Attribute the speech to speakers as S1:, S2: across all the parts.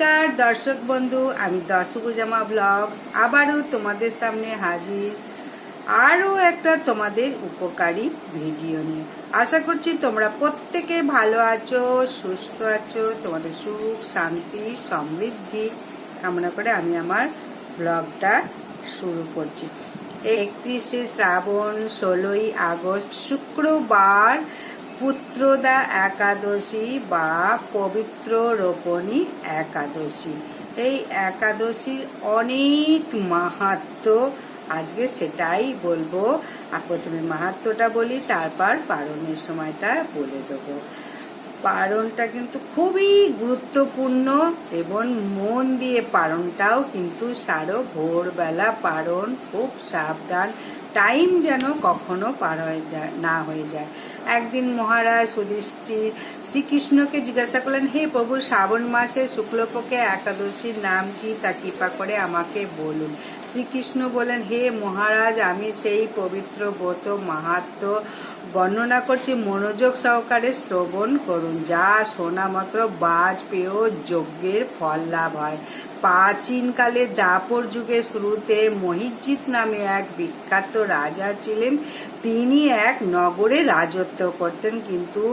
S1: নমস্কার, দর্শক বন্ধু, আমি দশভুজামা ব্লগস। আবারও তোমাদের সামনে হাজির। আরও একটা তোমাদের উপকারী ভিডিও নিয়ে। আশা করছি তোমরা প্রত্যেকে ভালো আছো, সুস্থ আছো, তোমাদের সুখ, শান্তি, সমৃদ্ধি কামনা করে আমি আমার ব্লগটা শুরু করছি। একত্রিশে শ্রাবণ, ষোলোই আগস্ট, শুক্রবার পুত্রদা একাদশী বা পবিত্র রোপণী একাদশী। এই একাদশীর অনেক মাহাত্ম আজকে সেটাই বলব। আর প্রথমে মাহাত্মটা বলি, তারপর পারণের সময়টা বলে দেবো। পারণটা কিন্তু খুবই গুরুত্বপূর্ণ এবং মন দিয়ে পারণটাও কিন্তু সারো। ভোরবেলা পারণ খুব সাবধান। টাইম যেন কখনো পার হয়ে যায়, না হয়ে যায়। একদিন মহারাজ সুদৃষ্টির শ্রীকৃষ্ণকে জিজ্ঞাসা করলেন, হে প্রভু, শ্রাবণ মাসে শুক্লপক্ষে একাদশীর নাম কি? তা কৃপা করে আমাকে বলুন। শ্রীকৃষ্ণ বলেন, হে মহারাজ, আমি সেই পবিত্র ব্রত মাহাত্ম বর্ণনা করছি। মনোযোগ সহকারে শ্রবণ করুন। যা শোনা মাত্র বাজপেয় যজ্ঞের ফল লাভ হয়। প্রাচীনকালে দাপর যুগের শুরুতে মহিজিৎ নামে এক বিখ্যাত রাজা ছিলেন। তিনি এক নগরে রাজত্ব করতেন, কিন্তু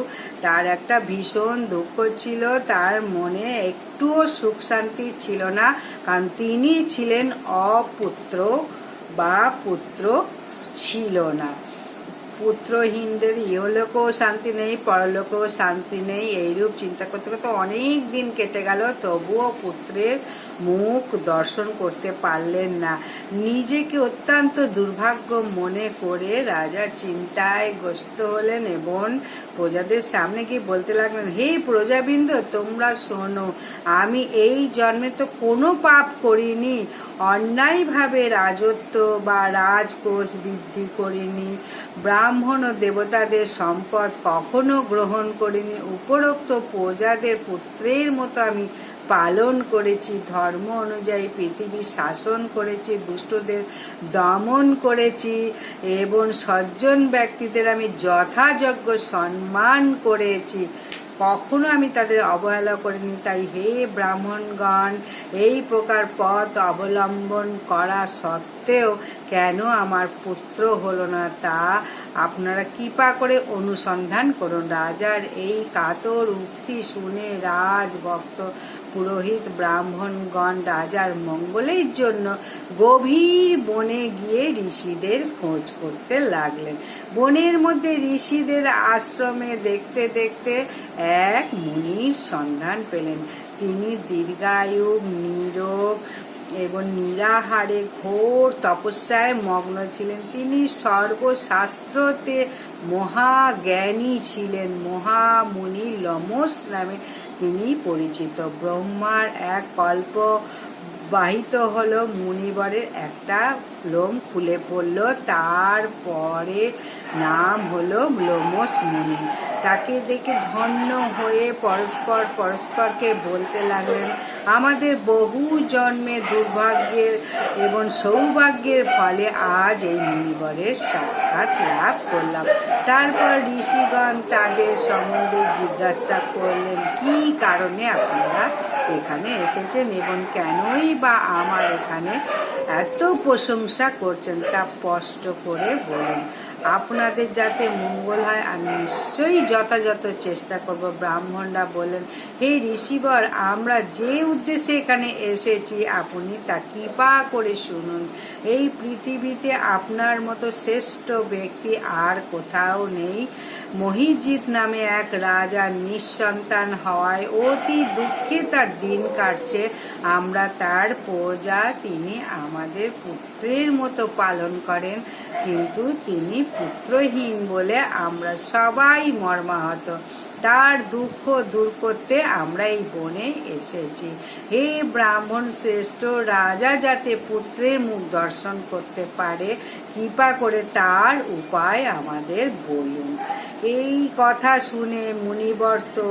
S1: তার একটা ভীষণ দুঃখ ছিল। তার মনে একটুও সুখ শান্তি ছিল না, কারণ তিনি ছিলেন অপুত্র বা পুত্র ছিল না। পুত্রহীনদের ইহলোকেও শান্তি নেই পরলোকেও শান্তি নেই, এইরূপ চিন্তা করতে করতে অনেক দিন কেটে গেল। তবুও পুত্রের মুখ দর্শন করতে পারলেন না। নিজেকে অত্যন্ত দুর্ভাগ্য মনে করে রাজা চিন্তায় গ্রস্ত হলেন এবং প্রজাদের সামনে গিয়ে বলতে লাগলেন, হে প্রজাবৃন্দ, তোমরা শোনো, আমি এই জন্মে তো কোনো পাপ করিনি। অন্যায়ভাবে রাজত্ব বা রাজকোষ বৃদ্ধি করিনি। ব্রাহ্মণ ও দেবতাদের সম্পদ কখনো গ্রহণ করিনি। উপরোক্ত প্রজাদের পুত্রের মতো আমি পালন করেছি, ধর্ম অনুযায়ী পৃথিবী শাসন করেছি, দুষ্টদের দমন করেছি এবং সজ্জন ব্যক্তিদের আমি যথাযোগ্য সম্মান করেছি। কখনো আমি তাদের অবহেলা করিনি। তাই হে ব্রাহ্মণগণ, এই প্রকার পথ অবলম্বন করা সত্ত্বেও কেন আমার পুত্র হলো না তা আপনারা কৃপা করে অনুসন্ধান করুন। রাজার এই কাতর উক্তি শুনে রাজ ভক্ত পুরোহিত ব্রাহ্মণগণ রাজার মঙ্গলের জন্য গভীর বনে গিয়ে ঋষিদের খোঁজ করতে লাগলেন। বনের মধ্যে ঋষিদের আশ্রমে দেখতে দেখতে এক মুনির সন্ধান পেলেন। তিনি দীর্ঘায়ু, নীরব এবং নিরাহারে ঘোর তপস্যায় মগ্ন ছিলেন। তিনি সর্বশাস্ত্রতে মহাজ্ঞানী ছিলেন। মহামুনি লমস নামে তিনি পরিচিত। ব্রহ্মার এক কল্প বাহিত হলো, মুনিবরের একটা লোম খুলে পড়ল। তারপরে নাম হলো লোমস মুনি। তাকে দেখে ধন্য হয়ে পরস্পর পরস্পরকে বলতে লাগলেন, আমাদের বহু জন্মে দুর্ভাগ্যের এবং সৌভাগ্যের ফলে আজ এই মুনিবরের সাক্ষাৎ লাভ করলাম। তারপর ঋষিগণ তাদের সম্বন্ধে জিজ্ঞাসা করলেন, কি কারণে আপনারা এখানে এসেছেন এবং কেনই বা আমার এখানে এত প্রশংসা করছেন? তা স্পষ্ট করে বলুন আপনাদের যাতে মঙ্গল হয়, আমি নিশ্চয়ই যথাযথ চেষ্টা করব। ব্রাহ্মণরা বলেন হে ঋষিবর, আমরা যে উদ্দেশ্যে এখানে এসেছি, আপনি তা কৃপা করে শুনুন। এই পৃথিবীতে আপনার মতো শ্রেষ্ঠ ব্যক্তি আর কোথাও নেই। মহিজিৎ নামে এক রাজা নিঃসন্তান হওয়ায় অতি দুঃখে তার দিন কাটছে। আমরা তার প্রজা, তিনি আমাদের পুত্রের মতো পালন করেন, কিন্তু তিনি পুত্রহীন বলে আমরা সবাই মর্মাহত। তার দুঃখ দূর করতে আমরা এই বনে এসেছি। হে ব্রাহ্মণ শ্রেষ্ঠ রাজা, যাতে পুত্রের মুখ দর্শন করতে পারে, কৃপা করে তার উপায় আমাদের বলুন। এই কথা শুনে মুনিবর তো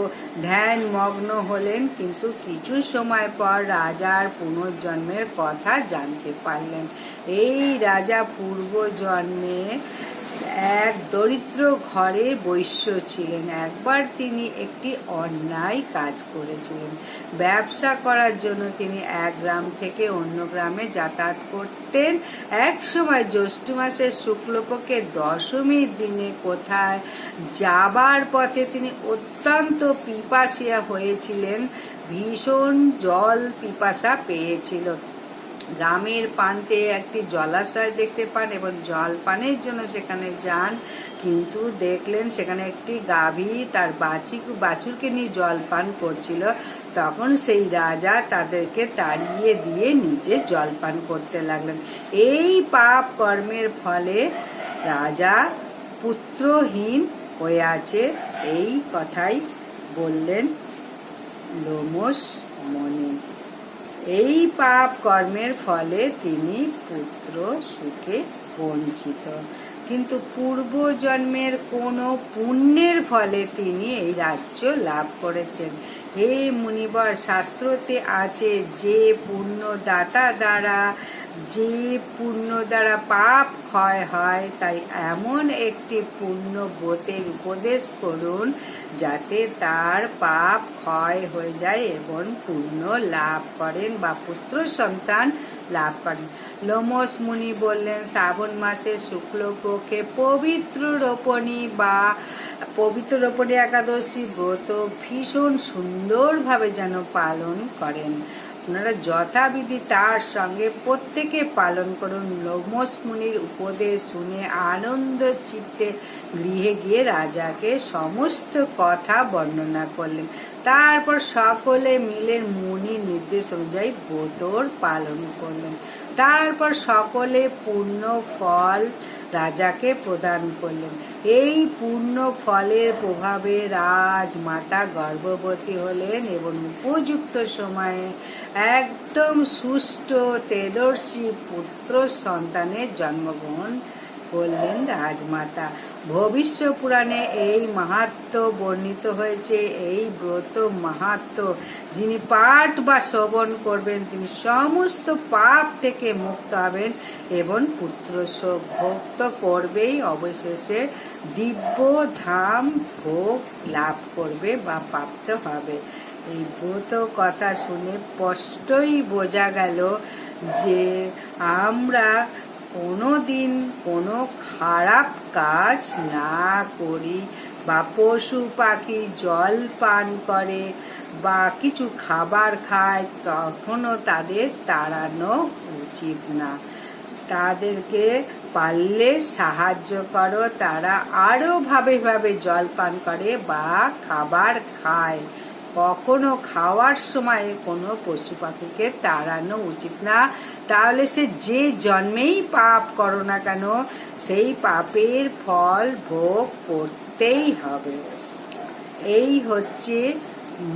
S1: ধ্যান মগ্ন হলেন, কিন্তু কিছু সময় পর রাজার পুনর্জন্মের কথা জানতে পারলেন। এই রাজা পূর্ব জন্মে এক দরিদ্র ঘরে বৈশ্য ছিলেন একবার তিনি একটি অন্যায় কাজ করেছিলেন। ব্যবসা করার জন্য তিনি এক গ্রাম থেকে অন্য গ্রামে যাতায়াত করতেন। এক সময় জ্যৈষ্ঠ মাসের শুক্লপক্ষের দশমীর দিনে কোথায় যাবার পথে তিনি অত্যন্ত পিপাসিয়া হয়েছিলেন। ভীষণ জল পিপাসা পেয়েছিল গ্রামের প্রান্তে একটি জলাশয় দেখতে পান এবং জল পানের জন্য সেখানে যান। কিন্তু দেখলেন সেখানে একটি গাভী তার বাছি বাছুরকে নিয়ে জল পান করছিল। তখন সেই রাজা তাদেরকে তাড়িয়ে দিয়ে নিজে জল পান করতে লাগলেন। এই পাপ কর্মের ফলে রাজা পুত্রহীন হয়ে আছে, এই কথাই বললেন লোমস মনে। এই পাপ কর্মের ফলে তিনি পুত্র সুখে বঞ্চিত। কিন্তু পূর্ব জন্মের কোনো পুণ্যের ফলে তিনি এই রাজ্য লাভ করেছেন। হে মুনিবর, শাস্ত্রতে আছে যে পুণ্য দাতা দ্বারা, যে পুণ্য দ্বারা পাপ ক্ষয় হয়, তাই এমন একটি পুণ্য ব্রতের উপদেশ করুন, যাতে তার পাপ ক্ষয় হয়ে যায় এবং পুণ্য লাভ করেন বা পুত্র সন্তান লাভ করেন। লোমস মুনি বললেন, শ্রাবণ মাসের শুক্লপক্ষে পবিত্র রোপণী বা পবিত্র রোপণী একাদশী ব্রত ভীষণ সুন্দরভাবে যেন পালন করেন। আপনারা যথাবিধি তার সঙ্গে প্রত্যেকে পালন করুন। লোমস মুনির উপদেশ শুনে আনন্দ চিত্তে গৃহে গিয়ে রাজাকে সমস্ত কথা বর্ণনা করলেন। তারপর সকলে মিলে মুনির নির্দেশ অনুযায়ী ব্রতর পালন করলেন। তারপর সকলে পূর্ণ ফল রাজাকে প্রদান করলেন। এই পূর্ণ ফলের প্রভাবে রাজমাতা গর্ভবতী হলেন এবং উপযুক্ত সময়ে একদম সুষ্ঠ তেদর্শী পুত্র সন্তানের জন্মগ্রহণ করলেন রাজমাতা। ভবিষ্য পুরাণে এই মাহাত্ম বর্ণিত হয়েছে, এই ব্রত মাহাত্ম যিনি পাঠ বা শ্রবণ করবেন, তিনি সমস্ত পাপ থেকে মুক্ত হবেন এবং পুত্র ভক্ত করবেই, অবশেষে দিব্য ধাম ভোগ লাভ করবে বা প্রাপ্ত হবে। এই ব্রত কথা শুনে স্পষ্টই বোঝা গেল যে আমরা কোনো দিন কোনো খারাপ কাজ না করি। বা পশু পাখি জল পান করে বা কিছু খাবার খায়, তখনও তাদের তাড়ানো উচিত না। তাদেরকে পারলে সাহায্য করো। তারা আরও ভাবে ভাবে জল পান করে বা খাবার খায়। কখনো খাওয়ার সময় কোনো পশু পাখিকে তাড়ানো উচিত না। তাহলে সে যে জন্মেই পাপ করো না কেন, সেই পাপের ফল ভোগ করতেই হবে। এই হচ্ছে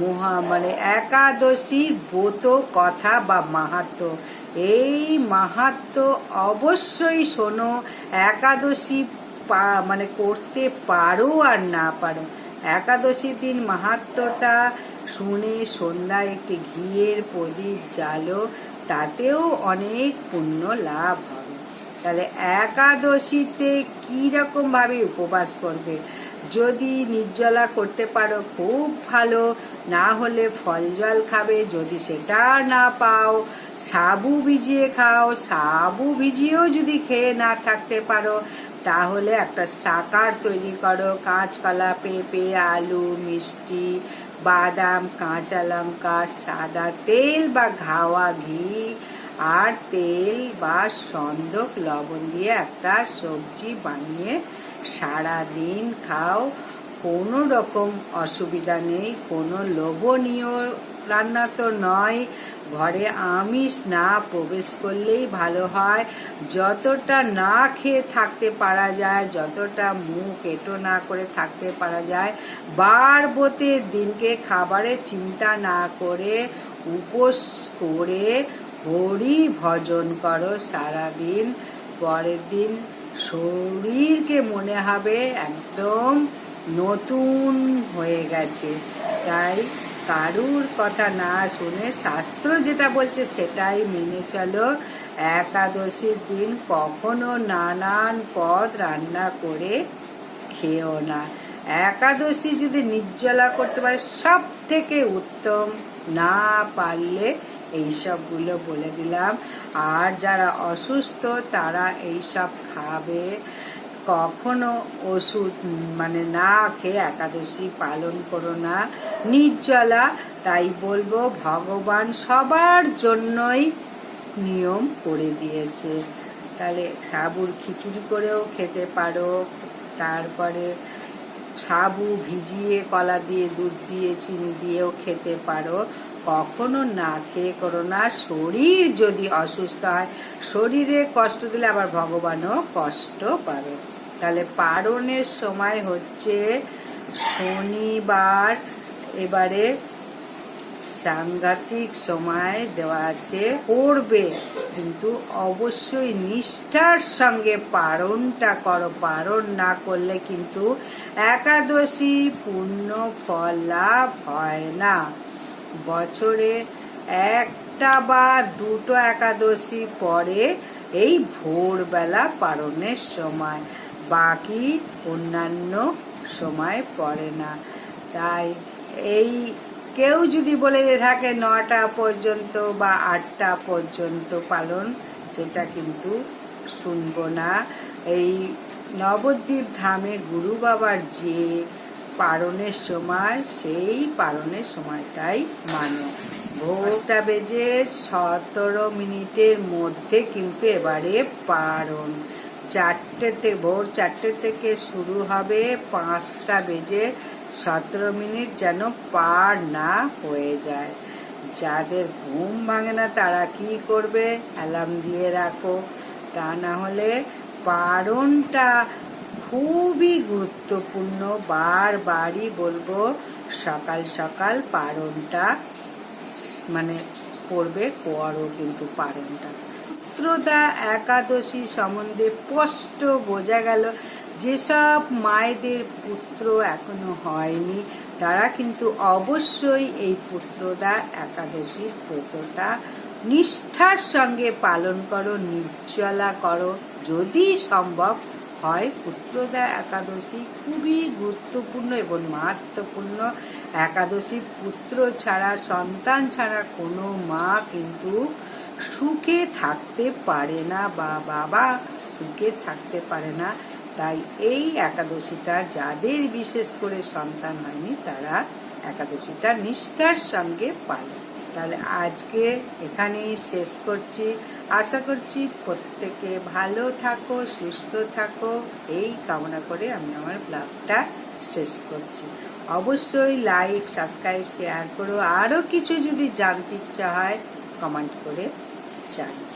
S1: মহা মানে একাদশীর ব্রত কথা বা মাহাত্ম। এই মাহাত্ম অবশ্যই শোনো, একাদশী পা মানে করতে পারো আর না পারো। একাদশী দিন মাহাত্মটা শুনে সন্ধ্যায় একটি ঘিয়ের প্রদীপ জ্বালো, তাতেও অনেক পুণ্য লাভ হবে। তাহলে একাদশীতে কী রকমভাবে উপবাস করবে? যদি নির্জলা করতে পারো, খুব ভালো। না হলে ফল জল খাবে, যদি সেটা না পাও, সাবু ভিজিয়ে খাও, সাবু ভিজিয়েও যদি খেয়ে না থাকতে পারো তাহলে একটা সাকার তৈরি করো। কাঁচকলা পেঁপে, আলু, মিষ্টি, বাদাম, কাঁচা লঙ্কা, সাদা তেল বা ঘাওয়া ঘি আর তেল বা সন্দক লবণ দিয়ে একটা সবজি বানিয়ে সারা দিন খাও। কোনো রকম অসুবিধা নেই, কোনো লোভনীয় রান্না তো নয়। ঘরে আমিষ না প্রবেশ করলেই ভালো হয়। যতটা না খেয়ে থাকতে পারা যায়, যতটা মুখ এটো না করে থাকতে পারা যায়, বারবতে দিনকে খাবারের চিন্তা না করে উপোস করে হরি ভজন করো সারাদিন। পরের দিন শরীরকে মনে হবে একদম নতুন হয়ে গেছে। তাই কারুর কথা না শুনে শাস্ত্র যেটা বলছে সেটাই মেনে চলো। একাদশীর দিন কখনো নানান পদ রান্না করে খেও না। একাদশী যদি নির্জলা করতে পারে সব থেকে উত্তম। না পারলে এইসবগুলো বলে দিলাম। আর যারা অসুস্থ, তারা এইসব খাবে। কখনো ওষুধ মানে না খেয়ে একাদশী পালন করো না। নির্জলা, তাই বলব ভগবান সবার জন্যই নিয়ম করে দিয়েছে। তাহলে সাবুর খিচুড়ি করেও খেতে পারো, তারপরে সাবু ভিজিয়ে কলা দিয়ে, দুধ দিয়ে, চিনি দিয়েও খেতে পারো। কখনো না খেয়ে করো না, শরীর যদি অসুস্থ হয়, শরীরে কষ্ট দিলে আবার ভগবানও কষ্ট পাবে। তাহলে পারণের সময় হচ্ছে শনিবার। এবারে সাংঘাতিক সময় দেওয়া আছে করবে কিন্তু অবশ্যই নিষ্ঠার সঙ্গে পারণটা করো। পারণ না করলে কিন্তু একাদশী পূর্ণ ফল লাভ হয় না। বছরে একটা বা দুটো একাদশী পরে এই ভোরবেলা পারণের সময়। বাকি অন্যান্য সময় পড়ে না। তাই এই কেউ যদি বলে থাকে নটা পর্যন্ত বা আটটা পর্যন্ত পালন সেটা কিন্তু শুনব না। এই নবদ্বীপ ধামে গুরু বাবার যে পারণের সময় সেই পারণের সময়টাই মানো। ভোজটা বেজে সতেরো মিনিটের মধ্যে কিন্তু এবারে পারণ। চারটে থেকে ভোর চারটে থেকে শুরু হবে পাঁচটা বেজে সতেরো মিনিট যেন পার না হয়ে যায়। যাদের ঘুম ভাঙে না, তারা কি করবে? অ্যালার্ম দিয়ে রাখো। তা না হলে পারণটা খুবই গুরুত্বপূর্ণ। বারবারই বলব, সকাল সকাল পারণটা মানে করবে করো কিন্তু পারণটা পুত্রদা একাদশী সম্বন্ধে স্পষ্ট বোঝা গেল, যেসব মায়েদের পুত্র এখনও হয়নি, তারা কিন্তু অবশ্যই এই পুত্রদা, একাদশীর ব্রতটা নিষ্ঠার সঙ্গে পালন করো, নির্জলা করো। যদি সম্ভব হয়, পুত্রদা, একাদশী খুবই গুরুত্বপূর্ণ এবং মাহাত্মপূর্ণ একাদশী পুত্র ছাড়া, সন্তান ছাড়া কোনো মা কিন্তু সুখে থাকতে পারে না বা বাবা সুখে থাকতে পারে না। তাই এই একাদশীটা যাদের বিশেষ করে সন্তান হয়নি, তারা একাদশীটা নিষ্ঠার সঙ্গে পালে তাহলে আজকে এখানেই শেষ করছি। আশা করছি প্রত্যেকে ভালো থাকো, সুস্থ থাকো। এই কামনা করে আমি আমার ব্লগটা শেষ করছি। অবশ্যই লাইক, সাবস্ক্রাইব, শেয়ার করো। আরও কিছু যদি জানতে ইচ্ছা হয়, কমেন্ট করে channel.